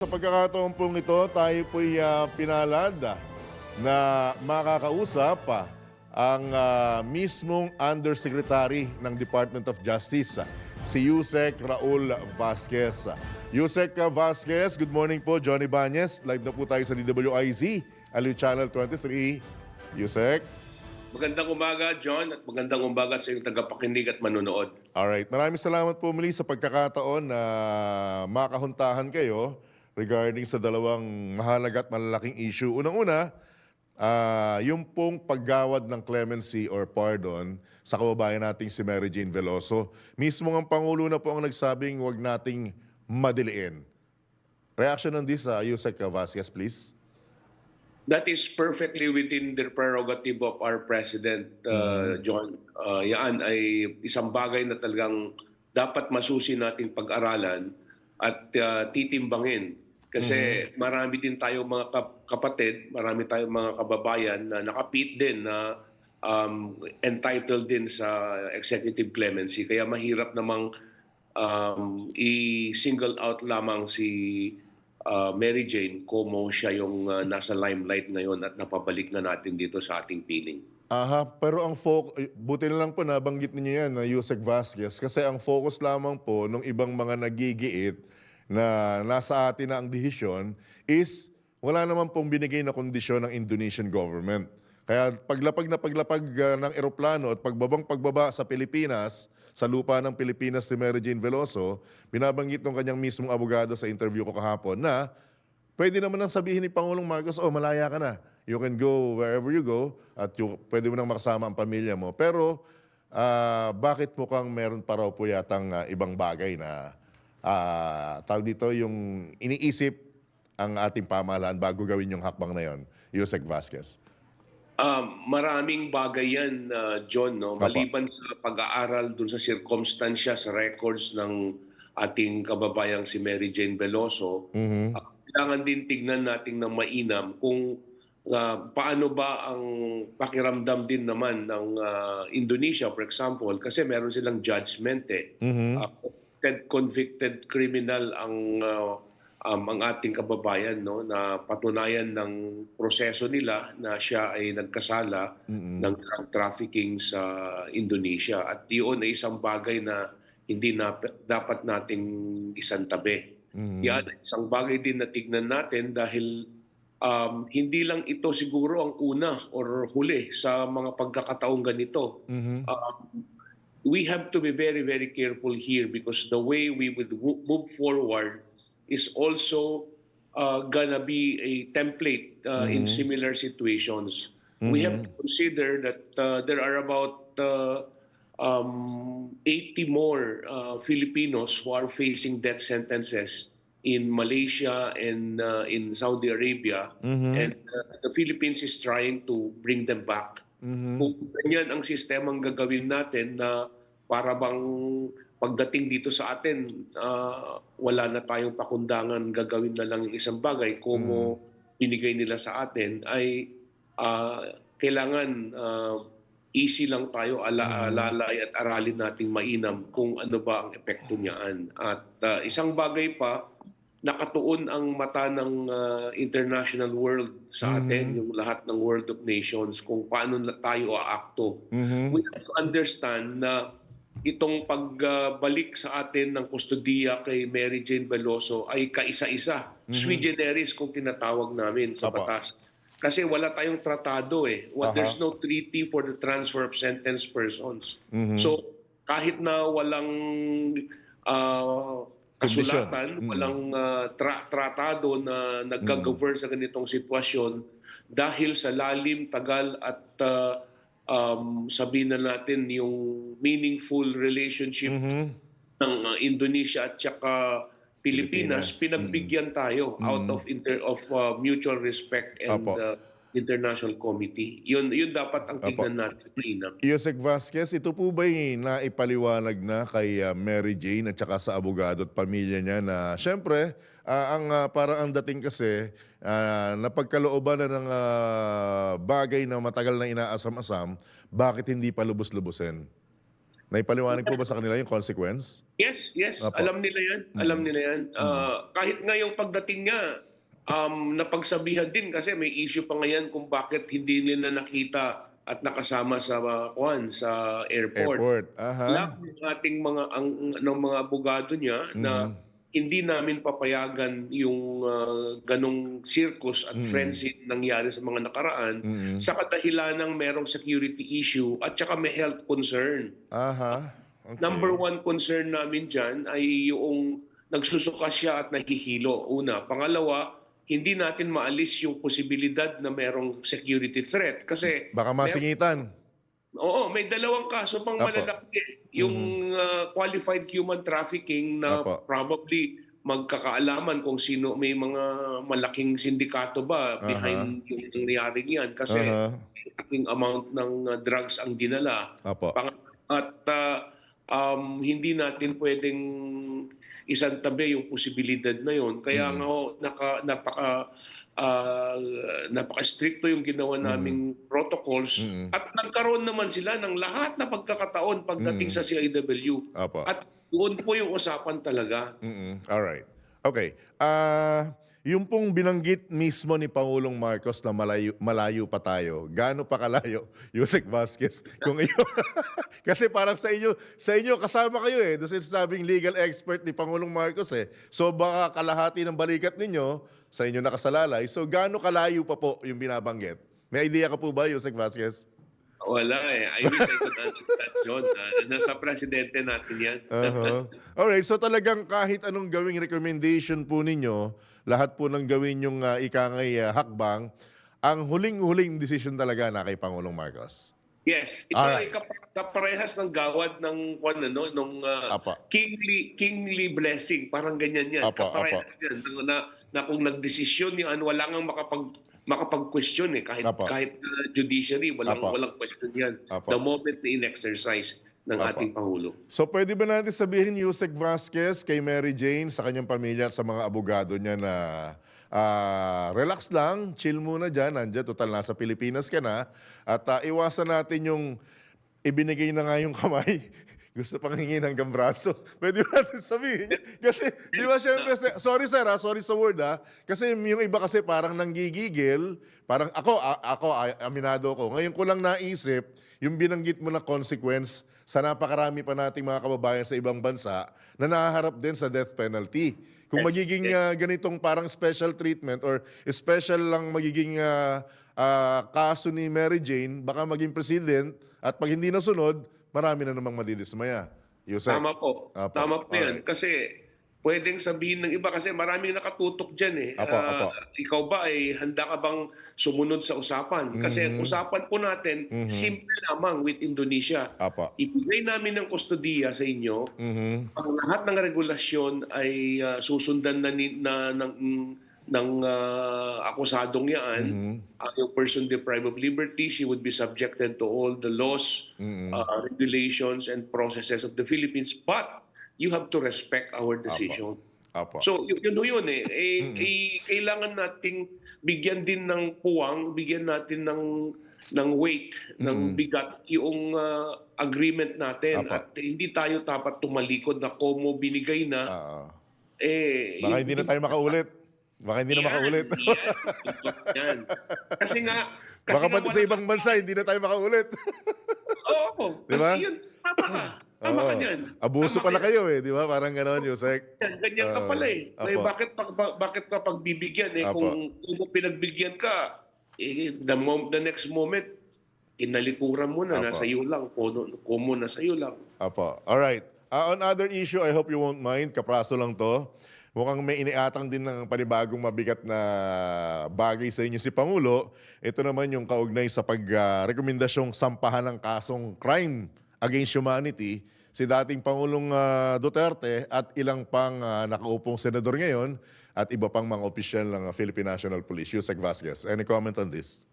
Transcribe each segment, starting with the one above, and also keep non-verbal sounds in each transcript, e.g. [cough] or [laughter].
Sa pagkakataon pong ito, tayo po'y ah, pinalad na makakausap pa ang ah, mismong Undersecretary ng Department of Justice, si Yusek Raul Vasquez. Yusek Vasquez, good morning po. Johnny Banyes, live na po tayo sa DWIZ, Aliw Channel 23. Yusek. Magandang umaga, John, at magandang umaga sa iyong tagapakinig at manonood. Alright, maraming salamat po muli sa pagkakataon na makahuntahan kayo regarding sa dalawang mahalaga at malalaking issue. Unang-una, ah, yung pong paggawad ng clemency or pardon sa kababayan nating si Mary Jane Veloso. Mismo ang Pangulo na po ang nagsabing huwag nating madiliin. Reaction on this, uh, Yusek Vasquez, please. That is perfectly within the prerogative of our President, uh, John. Uh, yan ay isang bagay na talagang dapat masusi nating pag-aralan at uh, titimbangin. Kasi marami din tayo mga kap- kapatid, marami tayong mga kababayan na nakapit din na um, entitled din sa executive clemency. Kaya mahirap namang um, i-single out lamang si uh, Mary Jane como siya yung uh, nasa limelight ngayon at napabalik na natin dito sa ating piling. Aha, pero ang focus, buti na lang po nabanggit ninyo yan na Yusek Vasquez kasi ang focus lamang po ng ibang mga nagigiit na nasa atin na ang desisyon is wala naman pong binigay na kondisyon ng Indonesian government. Kaya paglapag na paglapag uh, ng eroplano at pagbabang pagbaba sa Pilipinas, sa lupa ng Pilipinas si Mary Jane Veloso, binabanggit ng kanyang mismong abogado sa interview ko kahapon na pwede naman nang sabihin ni Pangulong Marcos, oh malaya ka na. You can go wherever you go at you, pwede mo nang makasama ang pamilya mo. Pero ah, bakit mukhang meron pa raw po yatang ah, ibang bagay na ah, tawag dito yung iniisip ang ating pamahalaan bago gawin yung hakbang na yon, Yusek Vasquez. Um, maraming bagay yan, uh, John. No? Maliban sa pag-aaral dun sa circumstansya, sa records ng ating kababayang si Mary Jane Veloso, Mhm. uh, kailangan din tignan natin ng mainam kung uh, paano ba ang pakiramdam din naman ng uh, Indonesia, for example, kasi meron silang judgment eh. Mhm. Uh, convicted, convicted criminal ang uh, um, ang ating kababayan no na patunayan ng proseso nila na siya ay nagkasala Mhm. ng drug trafficking sa Indonesia at iyon ay isang bagay na hindi na, dapat nating isantabi. Mhm. Yan isang bagay din na tignan natin dahil um, hindi lang ito siguro ang una or huli sa mga pagkakataong ganito Mhm. um, we have to be very, very careful here because the way we would wo- move forward is also uh, gonna be a template uh, in Mhm. similar situations. We have to consider that uh, there are about uh, um, 80 more uh, Filipinos who are facing death sentences in Malaysia and uh, in Saudi Arabia, Mhm. and the Philippines is trying to bring them back Mhm. kung ganyan ang sistemang gagawin natin na para bang pagdating dito sa atin, ah, wala na tayong pakundangan, gagawin na lang yung isang bagay kung binigay nila sa atin, ay ah, kailangan ah, easy lang tayo, ala, alalay at aralin nating mainam kung ano ba ang epekto niyaan. At ah, isang bagay pa, nakatuon ang mata ng ah, international world sa atin, yung lahat ng world of nations, kung paano na tayo aakto. Mhm. We have to understand na itong pagbalik sa atin ng kustodiya kay Mary Jane Veloso ay kaisa-isa. Sui generis kung tinatawag namin sa Apa. batas. Kasi wala tayong tratado eh. Aha. Well, There's no treaty for the transfer of sentenced persons. Mhm. So kahit na walang Kondisyon. Kasulatan, Mm. walang ah, tra- tratado na naggagovern sa ganitong sitwasyon dahil sa lalim, tagal at ah, um, sabihin na natin yung meaningful relationship Mhm. ng ah, Indonesia at saka Pilipinas, Pilipinas. pinagbigyan tayo out of inter of ah, mutual respect and Apo. ah, international committee. Yun yun dapat ang tignan natin mainam. Yusek Vasquez, ito po ba'y naipaliwanag na kay uh, Mary Jane at saka sa abogado at pamilya niya na syempre, ah, ang ah, parang ang dating kasi ah, napagkalooban na ng ah, bagay na matagal na inaasam-asam, bakit hindi pa lubos-lubusin? Naipaliwanag po ba sa kanila yung consequence? Yes, yes. Apo. Alam nila yan. Alam nila yan. Ah, kahit nga yung pagdating niya, um, napagsabihan din kasi may issue pa ngayon kung bakit hindi nila nakita at nakasama sa uh, sa airport. Airport. Aha. Lahat ng ating mga ang ng mga abogado niya na hindi namin papayagan yung ah, ganong circus at frenzy nangyari sa mga nakaraan Mm-mm. sa kadahilan ng merong security issue at saka may health concern. Aha. Okay. Number one concern namin dyan ay yung nagsusuka siya at nahihilo. Una. Pangalawa, hindi natin maalis yung posibilidad na merong security threat. Kasi, Baka masingitan. oo, may dalawang kaso pang Apo. malalaki. Yung uh, qualified human trafficking na Apo. probably magkakaalaman kung sino may mga malaking sindikato ba behind yung nangyaring yan. Kasi Aha. aking amount ng uh, drugs ang dinala. Apo. Pang- At ah, um, hindi natin pwedeng isantabi yung posibilidad na yon. Kaya nga ho, naka, napaka ah, napaka-stricto yung ginawa naming protocols Mm. at nagkaroon naman sila ng lahat na pagkakataon pagdating sa CIW. Apo. At doon po yung usapan talaga. Mm-mm. All right. Okay. Ah, yung pong binanggit mismo ni Pangulong Marcos na malayo, malayo pa tayo, gaano pa kalayo, [laughs] Yusek Vasquez, kung [laughs] iyo. [laughs] Kasi parang sa inyo, sa inyo kasama kayo eh, doon sa sabing legal expert ni Pangulong Marcos eh. So baka kalahati ng balikat ninyo, sa inyo nakasalalay. So gaano kalayo pa po yung binabanggit? May idea ka po ba, Yusek Vasquez? Wala eh. I wish I could answer that, John. Ah, nasa presidente natin yan. Uh-huh. Alright, so talagang kahit anong gawing recommendation po ninyo, lahat po ng gawin yung uh, ikangay ah, hakbang, ang huling-huling decision talaga na kay Pangulong Marcos. Yes, ito Alright. ay kap- kaparehas ng gawad ng kwan ano nung ah, Apa. kingly kingly blessing, parang ganyan yan. Apa, kaparehas yan na, na, na kung nagdesisyon yan wala nang makapag makapag-question eh kahit Apa. kahit ah, judiciary walang Apa. walang question yan. Apa. The moment na in-exercise ng Apa. ating pangulo. So pwede ba natin sabihin Yusek Vasquez kay Mary Jane sa kanyang pamilya at sa mga abogado niya na ah, relax lang, chill muna dyan, nandiyan, total nasa Pilipinas ka na, at ah, iwasan natin yung ibinigay na nga yung kamay, [laughs] gusto pang hingin hanggang braso. [laughs] Pwede ba natin sabihin? Kasi, di ba syempre, sorry sir ha, sorry sa word ha, kasi yung iba kasi parang nanggigigil, parang ako, ako, aminado ko, ngayon ko lang naisip, yung binanggit mo na consequence sa napakarami pa nating mga kababayan sa ibang bansa na nahaharap din sa death penalty. Kung Yes, magiging yes. ah, ganitong parang special treatment or special lang magiging ah, ah, kaso ni Mary Jane, baka maging president at pag hindi nasunod, marami na namang madidismaya. Yusek. Tama po. Apo. Tama po yan. Alright. Kasi pwedeng sabihin ng iba kasi maraming nakatutok dyan eh. Apo, Ah, apo. Ikaw ba ay handa ka bang sumunod sa usapan? Kasi Mhm. ang usapan po natin, simple lamang with Indonesia. Apa. Ibigay namin ng kustodiya sa inyo. Mhm. Ang lahat ng regulasyon ay ah, susundan na, ni, na ng ng ah, akusadong yan. Mhm. Ang yung person deprived of liberty, she would be subjected to all the laws, Mhm. uh, regulations, and processes of the Philippines. But you have to respect our decision. Apa. So yun, yun yun eh. eh, eh, kailangan nating bigyan din ng puwang, bigyan natin ng ng weight, ng bigat yung uh, agreement natin Apa. at hindi tayo dapat tumalikod na komo binigay na Ah, eh baka hindi na tayo makaulit. Baka hindi na Yan, makaulit. yan, yan. Kasi nga kasi Baka nga pati sa ibang bansa, hindi na tayo makaulit. Oo, Di ba? kasi yun, tama ka. Tama ka niyan. Abuso Tama pala ka kayo eh, di ba? Parang gano'n, Yusek. yan. Ganyan ka Oo. pala eh. Apo. bakit, pa, ba- bakit ka pagbibigyan eh? Apo. Kung, kung pinagbigyan ka, eh, the, mom, the next moment, kinalikuran mo na, Apo. nasa iyo lang, kumo, kumo nasa iyo lang. Apo. Alright. Uh, on other issue, I hope you won't mind. Kapraso lang to. Mukhang may iniatang din ng panibagong mabigat na bagay sa inyo si Pangulo. Ito naman yung kaugnay sa pag-rekomendasyong sampahan ng kasong crime against humanity si dating Pangulong ah, Duterte at ilang pang ah, nakaupong senador ngayon at iba pang mga opisyal ng ah, Philippine National Police. Yusek Vasquez, any comment on this?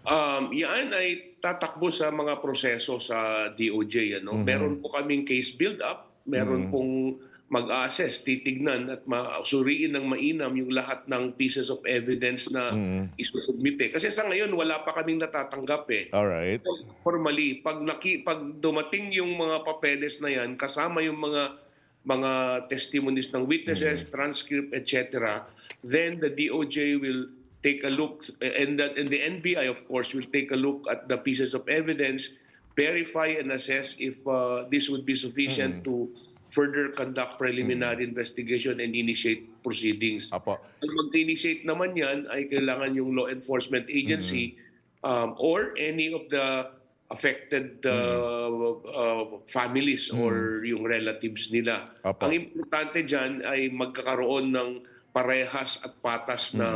Um, yan ay tatakbo sa mga proseso sa DOJ. Ano? Meron po kaming case build-up, meron pong mag-assess, titignan at masuriin ng mainam yung lahat ng pieces of evidence na isusubmite. Kasi sa ngayon, wala pa kaming natatanggap eh. Alright. Formally, pag, naki, pag dumating yung mga papeles na yan, kasama yung mga mga testimonies ng witnesses, transcript, etc., then the DOJ will take a look, and the, and the NBI, of course, will take a look at the pieces of evidence, verify and assess if uh, this would be sufficient to further conduct preliminary investigation and initiate proceedings. Apo. Ang mag-initiate naman yan ay kailangan yung law enforcement agency um, or any of the affected uh, uh, families or yung relatives nila. Apo. Ang importante dyan ay magkakaroon ng parehas at patas na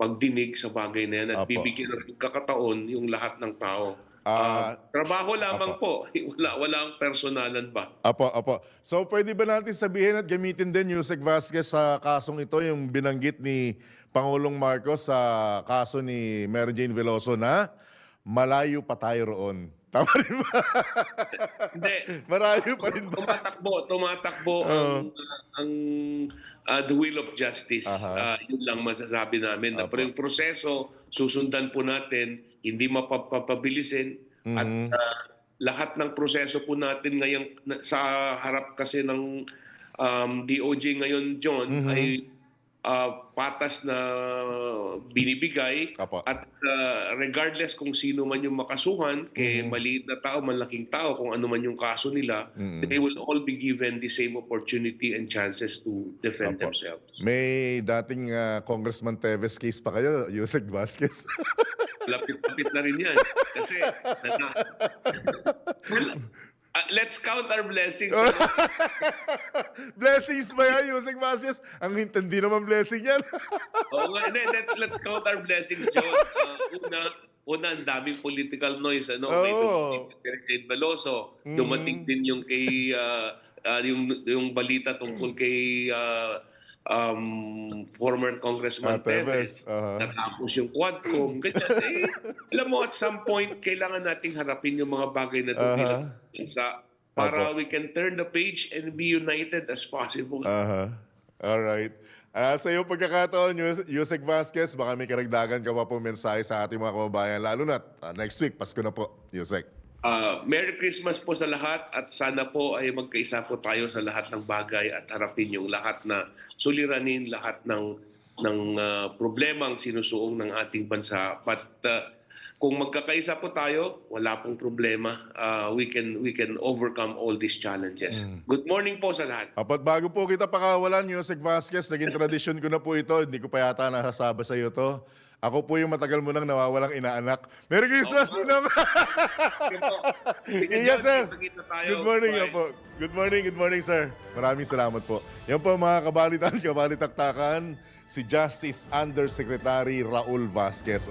pagdinig sa bagay na yan at Apo. bibigyan ng pagkakataon yung lahat ng tao. Uh, trabaho lamang po. [laughs] Wala, walang personalan ba? Apo, apo. So pwede ba natin sabihin at gamitin din Yusek Vasquez sa kasong ito, yung binanggit ni Pangulong Marcos sa kaso ni Mary Jane Veloso na malayo pa tayo roon. Tama rin ba? Hindi. Malayo pa rin ba? tumatakbo, tumatakbo ang ang uh, the will of justice. Aha. Uh, yun lang masasabi namin. Na Apo. pero yung proseso, susundan po natin, hindi mapapabilisin at uh, lahat ng proseso po natin ngayon sa harap kasi ng um, DOJ ngayon, John, ay uh, patas na binibigay Apo. at uh, regardless kung sino man yung makasuhan, kay maliit na tao, malaking tao, kung ano man yung kaso nila, they will all be given the same opportunity and chances to defend Apo. themselves. May dating ah, Congressman Teves case pa kayo, Yusek Vasquez. Lapit-lapit na rin yan. Kasi, [laughs] na- [laughs] uh, let's count our blessings. [laughs] Blessings ba yan, Yusek Vasquez? Ang hindi naman blessing yan. [laughs] Oo nga, hindi, let's, let's count our blessings, John. Uh, una, una, ang daming political noise. Ano? May Oo. dumating kay Veloso. Dumating din yung kay, uh, uh, yung, yung balita tungkol kay uh, um, former Congressman Ah, Teves. aha. Natapos yung Quadcom. Ganyan. [laughs] Eh, alam mo, at some point, kailangan nating harapin yung mga bagay na dumilang sa para we can turn the page and be united as possible. Aha. All right. Ah, sa iyo pagkakataon, Yus- Yusek Vasquez, baka may karagdagan ka pa po mensahe sa ating mga kababayan, lalo na ah, next week, Pasko na po, Yusek. Ah, Merry Christmas po sa lahat at sana po ay magkaisa po tayo sa lahat ng bagay at harapin yung lahat na suliranin lahat ng ng ah, problemang sinusuong ng ating bansa. But ah, kung magkakaisa po tayo, wala pong problema. Ah, we can we can overcome all these challenges. Good morning po sa lahat. Apat bago po kita pakawalan, Yusek Vasquez, naging tradisyon ko na po ito, hindi ko pa yata nasasaba sa iyo to. Ako po yung matagal mo nang nawawalang inaanak. Merry Christmas, Ninong! Sige, yes, sir. Good morning, Bye. po. Good morning, good morning, sir. Maraming salamat po. Yan po mga kabalitan, [laughs] kabalitaktakan, si Justice Undersecretary Raul Vasquez.